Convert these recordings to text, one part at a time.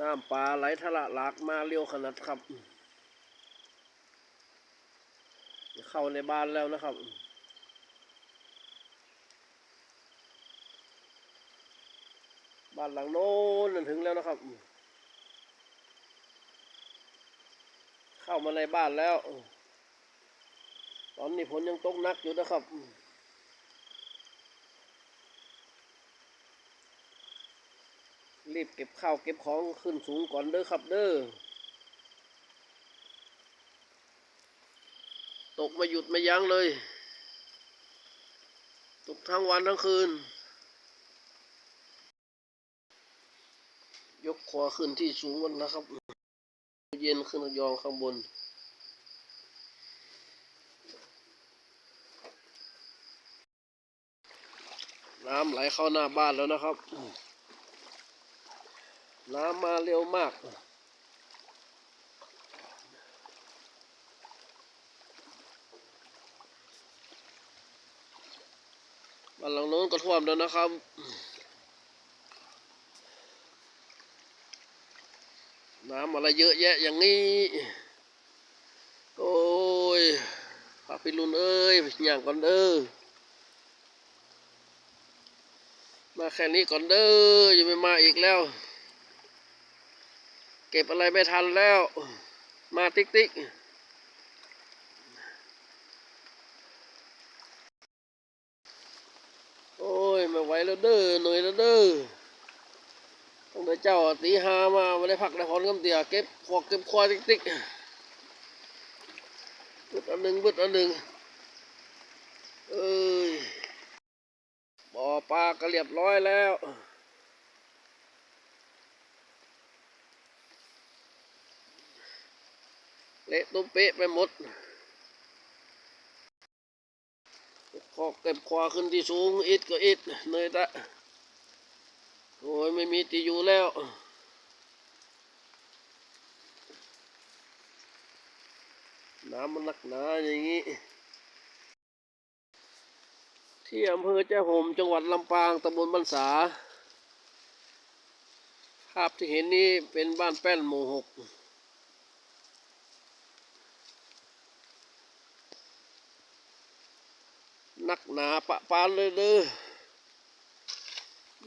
น้ำปลาไหลทะละหลากมาเร็วขนาดครับ เข้าในบ้านแล้วนะครับบ้านหลังโน้นกันถึงแล้วนะครับ เข้ามาในบ้านแล้ว ตอนนี้ฝนยังตกหนักอยู่นะครับ รีบเก็บข้าวเก็บของขึ้นสูงก่อนเด้อครับเด้อตกมาหยุดไม่ยั้งเลย ตกทั้งวันทั้งคืน ยกขวาขึ้นที่สูงก่อนนะครับ เย็นขึ้นยองข้างบน น้ำไหลเข้าหน้าบ้านแล้วนะครับ น้ำมาเร็วมาก บ้านหลังโน้นก็ท่วมแล้วนะครับน้ำอะไรเยอะแยะอย่างนี้ โอ้ยพาพิรุนเอ้ยอย่างก่อนเด้อ มาแค่นี้ก่อนเด้ออย่าไปมาอีกแล้ว เก็บอะไรไม่ทันแล้ว มาติ๊กติ๊กโอ้ยไม่ไหวแล้วเด้อเหนื่อยแล้วเด้อต้องได้เจ้าตีหามาไม่ได้พักได้ผ่อนกำเตียเก็บขวกเก็บควายติ๊กติ๊กบึดอันหนึ่งบึดอันหนึ่งเอ้ยบ่อปลาก็เรียบร้อยแล้ว เละตุ้มเป๊ะไปหมดขอกเก็บควาขึ้นที่สูงอิดก็อิดเนยตะโอ้ยไม่มีที่อยู่แล้วน้ำมันหนักหนาอย่างนี้ ที่อำเภอเจ้าห่มจังหวัดลำปางตำบลบันษา ภาพที่เห็นนี้เป็นบ้านแป้นหมู่หก นักหนาปะปานเลยเด้อ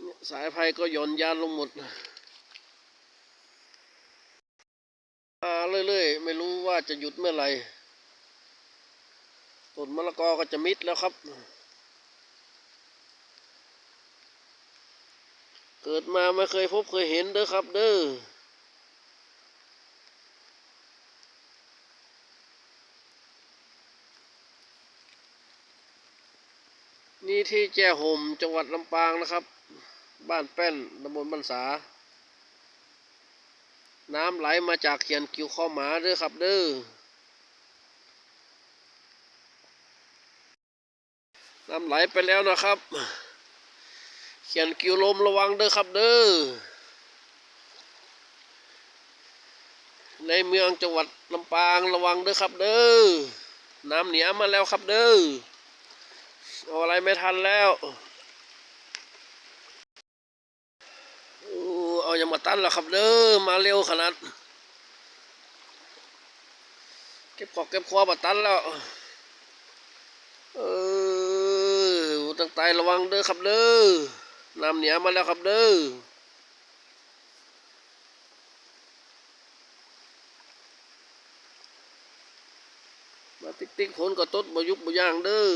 เนี่ยสายไฟก็หย่อนยานลงหมดมาเรื่อยๆ ไม่รู้ว่าจะหยุดเมื่อไหร่ต้นมะละกอก็จะมิดแล้วครับ เกิดมาไม่เคยพบเคยเห็นเด้อครับเด้อ นี่ที่แจ้ห่มจังหวัดลำปางนะครับ บ้านแป้นตำบลบ้านสา น้ำไหลมาจากเขียนกิวข้อหมาเด้อครับเด้อน้ำไหลไปแล้วนะครับ เขียนกิวลมระวังเด้อครับเด้อ ในเมืองจังหวัดลำปางระวังเด้อครับเด้อ น้ำเหนียมาแล้วครับเด้อ เอาอะไรไม่ทันแล้วอู้เอาอย่ามาตั้นแล้วครับเด้อมาเร็วขนาด เก็บขอกเก็บคอมาตั้นแล้ว เออตั้งใจระวังเด้อครับเด้อน้ำเหนียมาแล้วครับเด้อมาติ๊กติ๊กฝนก็ตดบ่ยุบบ่ย่างเด้อ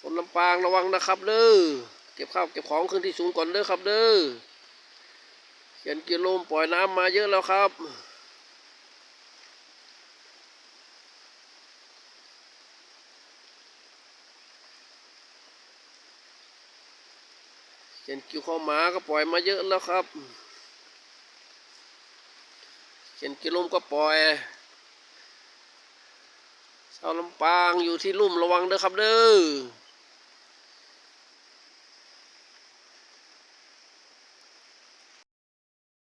คนลำ ปางระวังนะครับเด้อเก็บข้าวเก็บของขึ้นที่สูงก่อนเด้อครับเด้อเขียนกิโลมปล่อยน้ำมาเยอะแล้วครับเขียนกิวข้อหมาก็ปล่อยมาเยอะแล้วครับเขียนกิโลมก็ปล่อยชาวลำปางอยู่ที่ลุ่มระวังเด้อครับเด้อ